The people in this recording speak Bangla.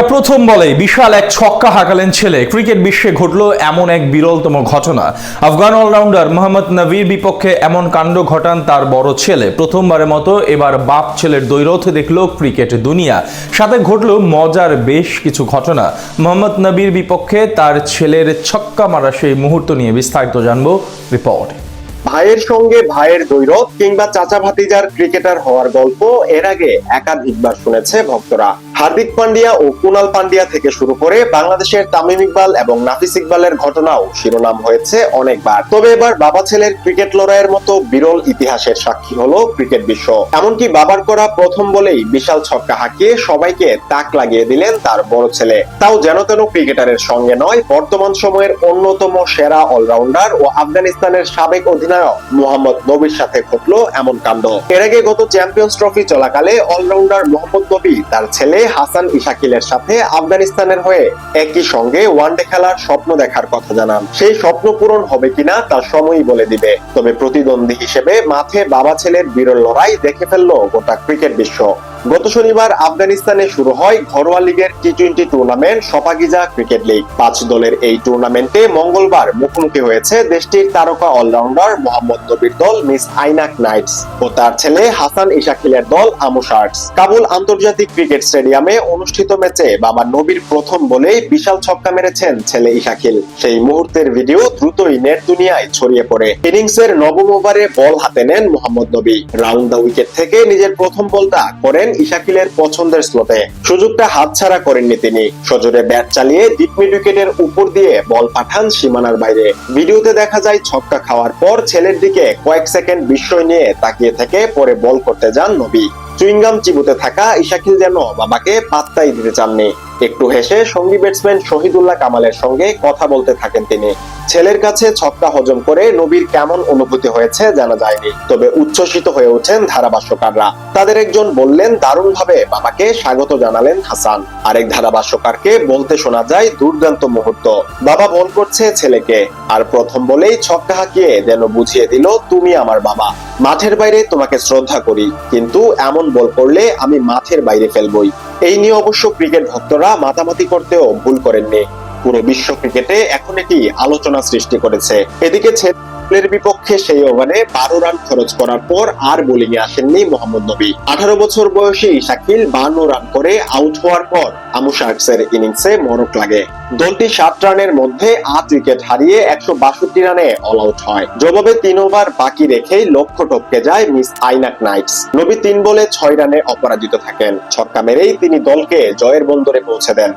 তবে প্রথম বলেই বিশাল এক ছক্কা হাঁকালেন ছেলে। ক্রিকেট বিশ্বে ঘটল এমন এক বিরলতম ঘটনা। আফগান অলরাউন্ডার মোহাম্মদ নবীর বিপক্ষে এমন কাণ্ড ঘটান তার বড় ছেলে। প্রথমবারের মতো এবার বাপ ছেলের দ্বৈরথ দেখল ক্রিকেট দুনিয়া। সাথে ঘটল মজার বেশ কিছু ঘটনা। মোহাম্মদ নবীর বিপক্ষে তার ছেলের ছক্কা মারা সেই মুহূর্ত নিয়ে বিস্তারিত জানব রিপোর্টে। ভাইয়ের সঙ্গে ভাইয়ের দৈরত কিংবা চাচা ভাতিজার ক্রিকেটার হওয়ার গল্প এর আগে একাধিকবার শুনেছে ভক্তরা। হার্দিক পান্ডিয়া ও কুনাল পান্ডিয়া থেকে শুরু করে বাংলাদেশের তামিম ইকবাল এবং নাফিস ইকবালের ঘটনাও শিরোনাম হয়েছে অনেকবার। তবে এবার বাবা ছেলের ক্রিকেট লড়াইয়ের মতো বিরল ইতিহাসের সাক্ষী হলো ক্রিকেট বিশ্ব। এমনকি বাবার করা প্রথম বলেই বিশাল ছক্কা হাঁকিয়ে সবাইকে তাক লাগিয়ে দিলেন তার বড় ছেলে। তাও যেন তেন ক্রিকেটারের সঙ্গে নয়, বর্তমান সময়ের অন্যতম সেরা অলরাউন্ডার ও আফগানিস্তানের সাবেক অধিনায়ক মোহাম্মদ নবীর সাথে ঘটলো এমন কাণ্ড। এর আগে গত চ্যাম্পিয়ন্স ট্রফি চলাকালে অলরাউন্ডার মোহাম্মদ নবী তার ছেলে হাসান ইশাকিলের সাথে আফগানিস্তানের হয়ে একই সঙ্গে ওয়ানডে খেলার স্বপ্ন দেখার কথা জানান। সেই স্বপ্ন পূরণ হবে কিনা তার সময়ই বলে দিবে। তবে প্রতিদ্বন্দ্বী হিসেবে মাঠে বাবা ছেলের বিরল লড়াই দেখে ফেলল গোটা ক্রিকেট বিশ্ব। গত শনিবার আফগানিস্তানে শুরু হয় ঘরোয়া লিগের T twenty tournament, সপাগিজা cricket league. পাঁচ দলের এই টুর্নামেন্টে মঙ্গলবার মুখোমুখি হয়েছে দেশটির তারকা অলরাউন্ডার মোহাম্মদ নবীর দল মিস আইনাক নাইটস ও তার ছেলে হাসান ইশাকিলের দল আমু শার্টস কাবুল আন্তর্জাতিক ক্রিকেট স্টেডিয়ামে অনুষ্ঠিত ম্যাচে বাবা নবীর প্রথম বলেই বিশাল ছক্কা মেরেছেন ছেলে ইশাকিল। সেই মুহূর্তের ভিডিও দ্রুতই নেট দুনিয়ায় ছড়িয়ে পড়ে। ইনিংসের নবম ওভারে বল হাতে নেন মোহাম্মদ নবী। রাউন্ড দ্য উইকেট থেকে নিজের প্রথম বলটা করেন ইশাকিলের পছন্দের স্লোতে। সুযোগটা হাতছাড়া করেননি তিনি। সজোরে ব্যাট চালিয়ে ডিপ মিড উইকেটের উপর দিয়ে বল পাঠান সীমানার বাইরে। ভিডিওতে দেখা যায়, ছক্কা খাওয়ার পর ছেলের দিকে কয়েক সেকেন্ড বিস্ময় নিয়ে তাকিয়ে থেকে পরে বল করতে যান নবী। চুইংগাম চিবুতে থাকা ইশাকিল যেন বাবাকে পাত্তাই দিতে চাননি। একটু হেসে সঙ্গী ব্যাটসম্যান শহীদুল্লাহ কামালের সঙ্গে কথা বলতে থাকেন তিনি। ছেলের কাছে ছক্কা হজম করে নবীর কেমন অনুভূতি হয়েছে জানা যায়নি, তবে উচ্ছ্বসিত হয়ে ওঠেন ধারাভাষ্যকাররা। তাদের একজন বললেন, দারুণভাবে বাবাকে স্বাগত জানালেন হাসান। আরেক ধারাভাষ্যকারকে বলতে শোনা যায়, দুর্দান্ত মুহূর্ত। বাবা বল করছে ছেলেকে। আর প্রথম বলেই ছক্কা হাঁকিয়ে যেন বুঝিয়ে দিল, তুমি আমার বাবা। মাঠের বাইরে তোমাকে শ্রদ্ধা করি, কিন্তু এমন বল করলে আমি মাঠের বাইরে ফেলবই। এই নিয়ে অবশ্য ক্রিকেট ভক্তরা মাতামাতি করতেও ভুল করেননি। পুরো বিশ্ব ক্রিকেটে এখন এটি আলোচনা সৃষ্টি করেছে। এদিকে ছেলের বিপক্ষে সেই ওভারে বারো রান খরচ করার পর আর বোলিং এ আসেননি মোহাম্মদ নবী। আঠারো বছর বয়সী শাকিল বান্ন রান করে আউট হওয়ার পর আমু শার্কসের ইনিংসে মরক লাগে। দলটি সাত রানের মধ্যে আট উইকেট হারিয়ে একশো বাষট্টি রানে অল আউট হয়। জবাবে তিন ওভার বাকি রেখেই লক্ষ্য টপকে যায় মিস আইনাক নাইটস। নবী তিন বলে ছয় রানে অপরাজিত থাকেন। ছক্কা মেরেই তিনি দলকে জয়ের বন্দরে পৌঁছে দেন।